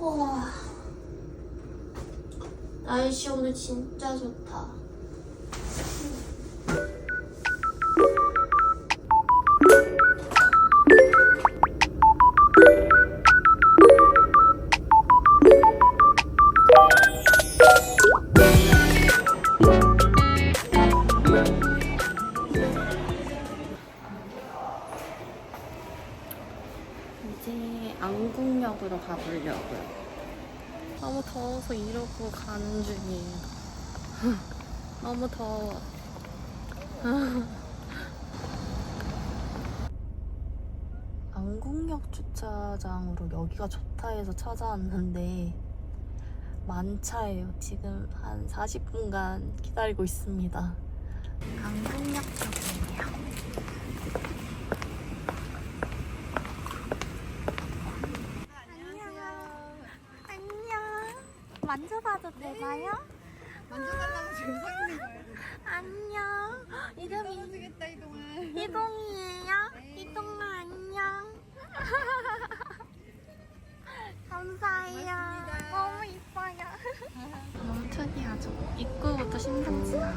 와. 날씨 오늘 진짜 좋다. 안국역으로 가보려고요. 너무 더워서 이러고 가는 중이에요. 너무 더워. 안국역 주차장으로 여기가 좋다 해서 찾아왔는데 만차예요. 지금 한 40분간 기다리고 있습니다. 안국역 쪽이에요. 안녕. 만져봐도 되나요? 만져달라고 지금 서 있는 거예요. 안녕. 이름이 떨어지겠다 이동안. 이동이에요? 이동아 안녕. 감사해요. 너무 이뻐요. 너무 특이하죠? 입구부터 심상치야.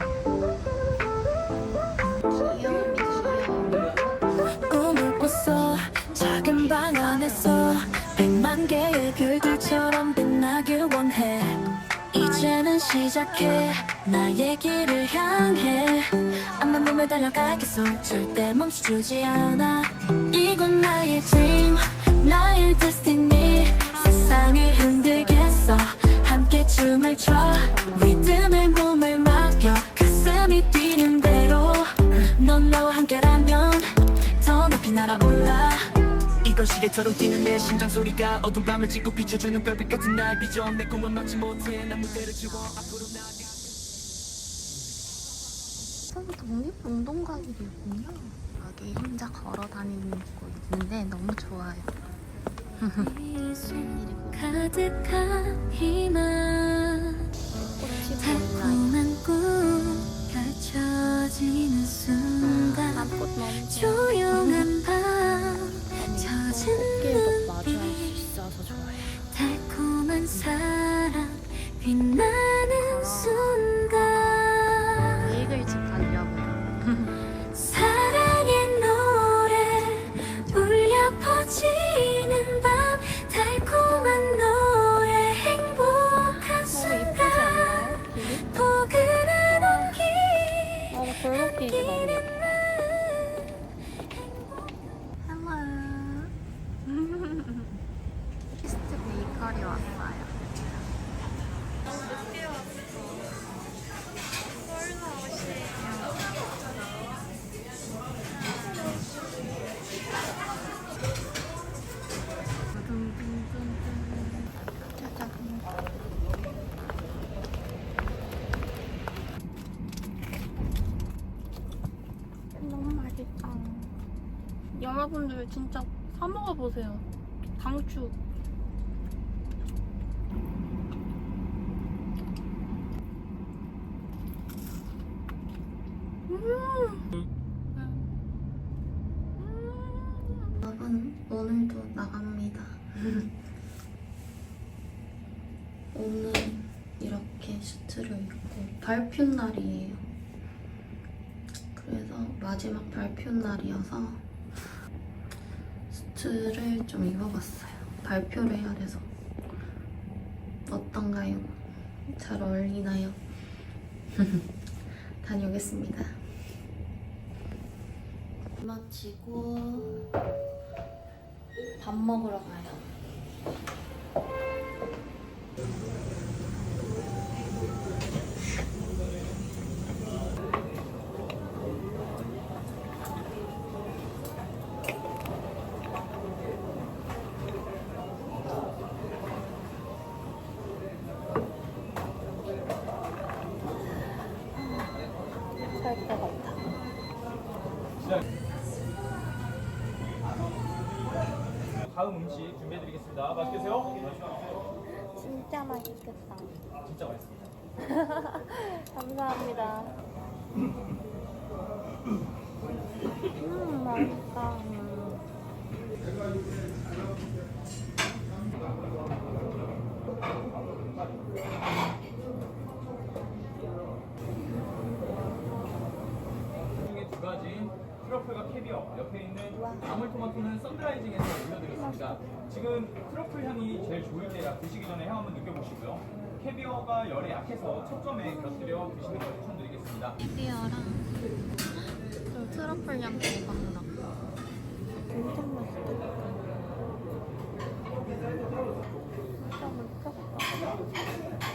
귀여움이 귀여워. 꿈을 꿨어 작은 방 안에서 백만 개의 별들처럼 빛나길 원해. 이제는 시작해. 나의 길을 향해. 앞만 보며 달려가겠어. 절대 멈춰주지 않아. 이건 나의 dream 나의 destiny. 세상을 흔들겠어. 함께 춤을 춰. 리듬 시계처럼 뛰는 내 심장 소리가 어두운 밤을 찍고 비춰주는 별빛 같은 날 비춰 내 꿈은 막지 못해 난 무대를 주고 앞으로 나아가 저기 독립운동가들이군요. 여기 혼자 걸어 다니는 곳인데 너무 좋아요. 가득한 희망? 달콤한 꿈 펼쳐지는 순간 아, 꽃 너무 좋아요. 조용 사랑 빛나는 순 여러분들 진짜 사 먹어보세요. 강추. 여러분, 오늘도 나갑니다. 오늘 이렇게 슈트를 입고 발표 날이에요. 그래서 마지막 발표 날이어서 수트를 좀 입어봤어요. 발표를 해야 돼서 어떤가요? 잘 어울리나요? 다녀오겠습니다. 마치고 밥 먹으러 가요. 진짜 맛있겠다. 진짜 맛있습니다. 감사합니다. 음, 맛있다. 음. 트러플과 캐비어 옆에 있는 나물토마토는 썬드라이징해서 올려드렸습니다. 지금 트러플 향이 제일 좋을 때라 드시기 전에 향 한번 느껴보시고요. 캐비어가 열에 약해서 초점에 곁들여 드시는 걸 추천드리겠습니다. 피어랑 좀 트러플 향 대박나. 엄청 맛있겠다. 감사합니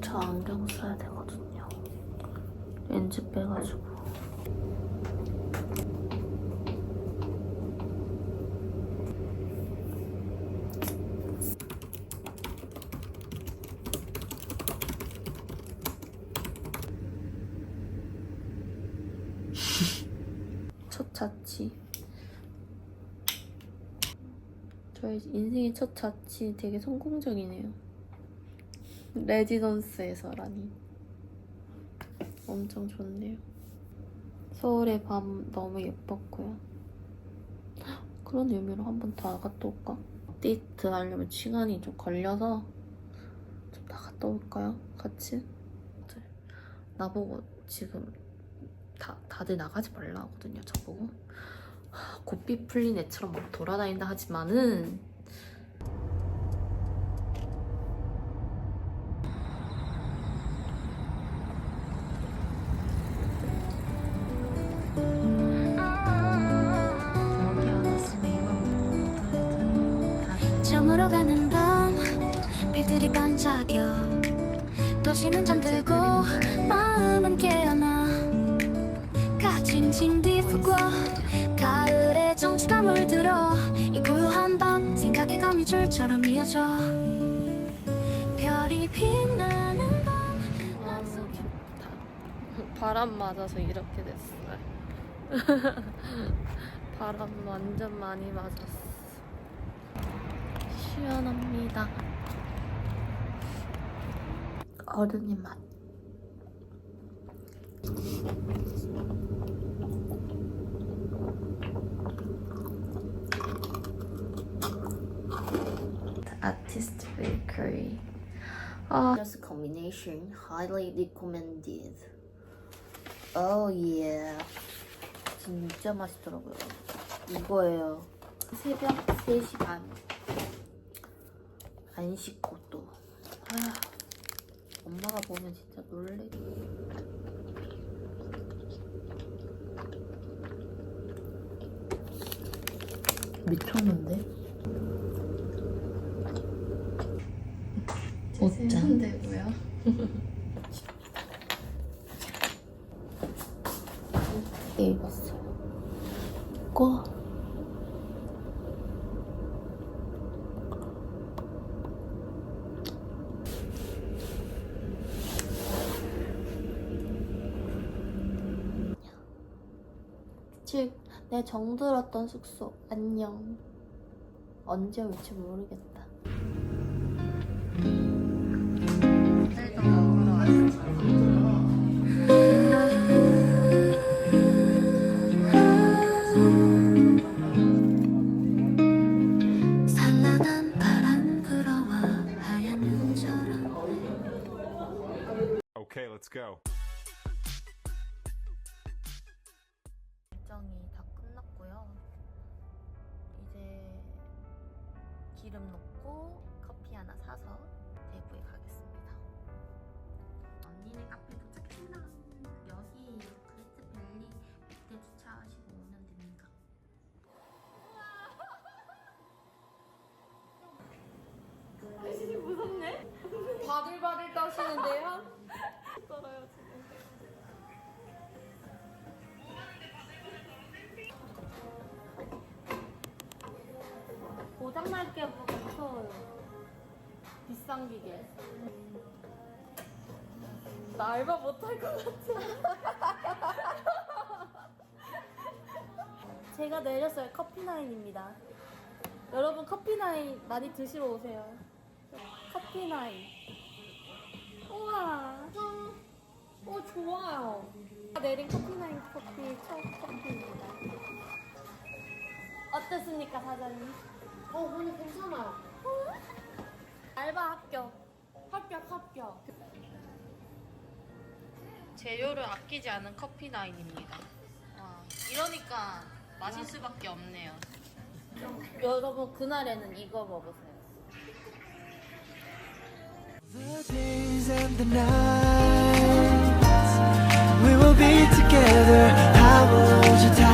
저 안경 써야 되거든요. 렌즈 빼가지고. 첫 자취. 저희 인생의 첫 자취 되게 성공적이네요. 레지던스에서라니 엄청 좋네요. 서울의 밤 너무 예뻤고요. 그런 의미로 한 번더 나갔다 올까? 데이트 하려면 시간이 좀 걸려서 좀 나갔다 올까요? 같이? 네. 나보고 지금 다, 다들 나가지 말라 하거든요. 저보고 하, 고삐 풀린 애처럼 막 돌아다닌다 하지만은 줄처럼 이어져 별이 빛나는 밤 너무 좋다. 바람 맞아서 이렇게 됐어요. 바람 완전 많이 맞았어. 시원합니다. 어른이 맛. Artist Bakery. 아, just combination highly recommended. Oh yeah. 진짜 맛있더라고요. 이거예요. 새벽 3시 반. 안 씻고 또. 아, 엄마가 보면 진짜 놀래기. 미쳤는데? 옷장. 되고요. 입었어요. 꺼. 즉, 내 정들었던 숙소, 안녕. 언제 올지 모르겠다. 고장날 게 무서워요. 비싼 기계. 나 알바 못 할 것 같아. 제가 내렸어요. 커피나인입니다. 여러분 커피나인 많이 드시러 오세요. 커피나인. 우와. 오 좋아요. 내린 커피나인 커피 첫 커피입니다. 어떻습니까 사장님? 어, 오늘 괜찮아요. 알바 합격. 합격, 합격. 재료를 아끼지 않은 커피 라인입니다. 와, 아, 이러니까 마실 아. 수밖에 없네요. 여러분 그날에는 이거 먹으세요. The days and the nights we will be together. How old you?